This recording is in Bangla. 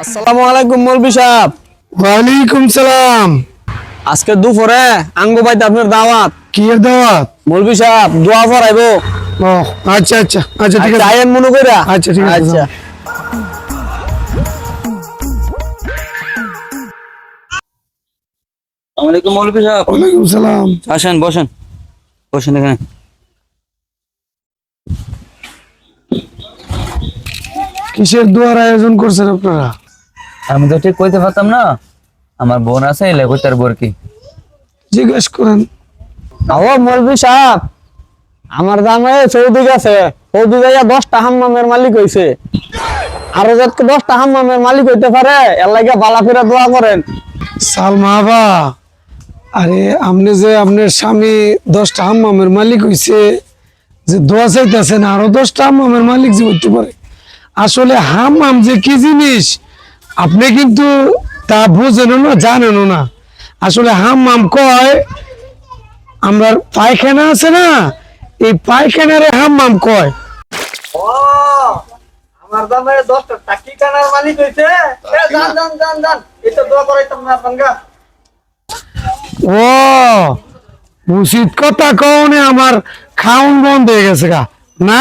আসসালামু আলাইকুম মৌলবি সাহেব। ওয়ালাইকুম সালাম। আজকে দুপুরে আঙ্গু বাইতে আপনার দাওয়াত। কি এর দাওয়াত? মৌলবি সাহেব দোয়া পড়াইবো। ও আচ্ছা আচ্ছা আচ্ছা ঠিক আছে। আইন মনে কইরা। আচ্ছা, ঠিক আছে, আচ্ছা। আসসালামাইকুম সাহেব। ওয়ালাইকুম সালাম। আসেন বসেন। বসেন এখানে। কিসের দোয়ার আয়োজন করছেন আপনারা? আমি তো ঠিক কইতে পারতাম না। আমার বোন আছে লেগুতার বোরকি জিজ্ঞেস করেন। ও মৌলবি সাহেব আমার দামে সৌদি গেছে সৌদি যাইয়া দশটা হাম্মামের মালিক হইছে। আরও যাতে দশটা হাম্মামের মালিক হইতে পারে এর লাগে বালাফিরা দোয়া করেন। সালমা বা আরে আপনি যে আপনার স্বামী দশটা হাম্মামের মালিক হইছে যে দোয়া চাইতেছেন আরও দশটা হাম্মামের মালিক যে হইতে পারে। আসলে হাম্মাম যে কি জিনিস আপনি কিন্তু তা বুঝেনও না জানেনও না। আসলে হাম্মাম কয় আমরা পায়খানা আছে না এই পায়খানারে হাম্মাম কয়। ও আমার দামে দশটা টাকি কানার মালিক হইছে। জান জান জান জান এটা দোয়া করাইতাম না আপনার ও উচিত কথা কওনে আমার খাউন বন্ধ হয়ে গেছে গা। না